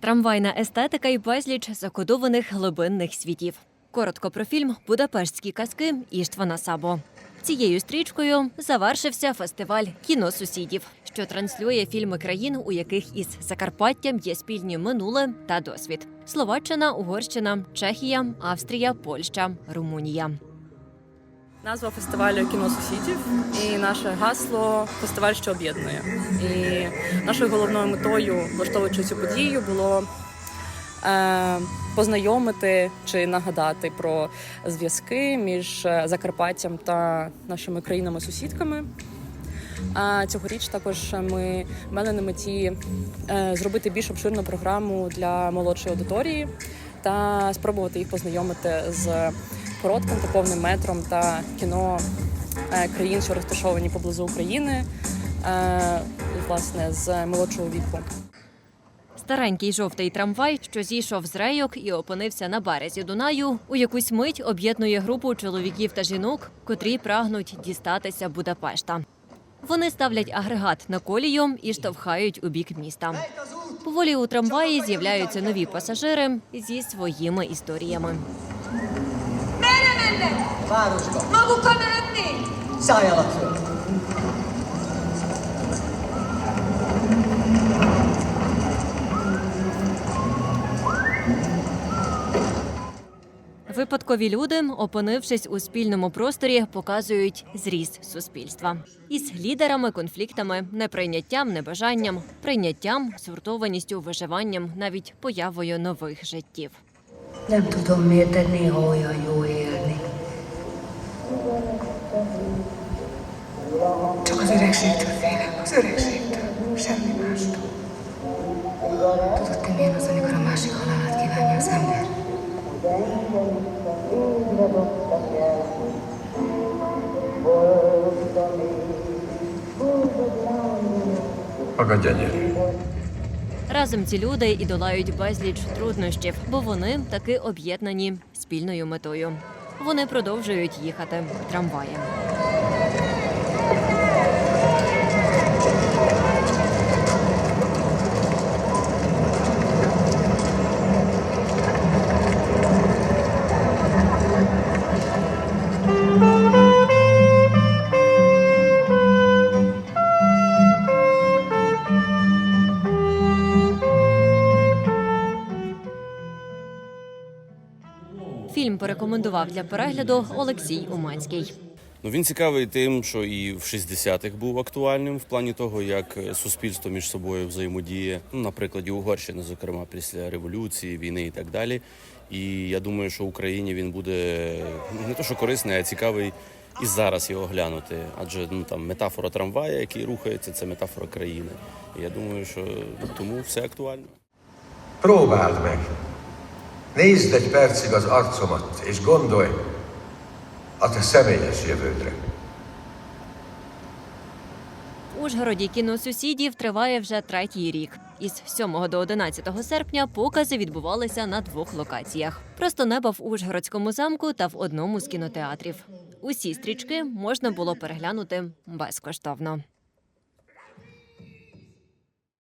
Трамвайна естетика і безліч закодованих глибинних світів. Коротко про фільм Будапештські казки Іштвана Сабо. Цією стрічкою завершився фестиваль кіно сусідів, що транслює фільми країн, у яких із Закарпаттям є спільні минуле та досвід: Словаччина, Угорщина, Чехія, Австрія, Польща, Румунія. Назва фестивалю кіно сусідів і наше гасло фестиваль, що об'єднує. І нашою головною метою, влаштовуючи цю подію, було е, познайомити чи нагадати про зв'язки між е, Закарпаттям та нашими країнами-сусідками. А цьогоріч також ми мали на меті е, зробити більш обширну програму для молодшої аудиторії та спробувати їх познайомити з коротким та повним метром та кіно е, країн, що розташовані поблизу України, е, власне, з молодшого віку. Старенький жовтий трамвай, що зійшов з рейок і опинився на березі Дунаю, у якусь мить об'єднує групу чоловіків та жінок, котрі прагнуть дістатися Будапешта. Вони ставлять агрегат на колію і штовхають у бік міста. Поволі у трамваї з'являються нові пасажири зі своїми історіями. Városka, Maguk előtt szállj alatt föl! Випадкові люди, опинившись у спільному просторі, показують зріст суспільства із лідерами, конфліктами, неприйняттям, небажанням, прийняттям, згуртованістю, виживанням, навіть появою нових життів. Nem tudom, miért de néha olyan jó. Csak az öregségtől félek, az öregségtől, semmi mástól. Tudod, te milyen az, amikor a másik halálát kívánja az ember? Maga gyönyörű. Разом ці люди і долають безліч труднощів, бо вони таки об'єднані спільною метою. Вони продовжують їхати трамваєм. Фільм порекомендував для перегляду Олексій Уманський. Ну, він цікавий тим, що і в 60-х був актуальним в плані того, як суспільство між собою взаємодіє. Ну, на прикладі Угорщини, зокрема, після революції, війни і так далі. І я думаю, що Україні він буде ну, не то, що корисний, а цікавий і зараз його глянути. Адже ну там метафора трамвая, який рухається, це метафора країни. І я думаю, що тому все актуально. Meg. Nézd egy percig az arcomat, és gondolj a te személyes jövődre. Ужгороді кіно сусідів триває вже третій рік. Із 7 до 11 серпня покази відбувалися на двох локаціях: просто неба в Ужгородському замку та в одному з кінотеатрів. Усі стрічки можна було переглянути безкоштовно.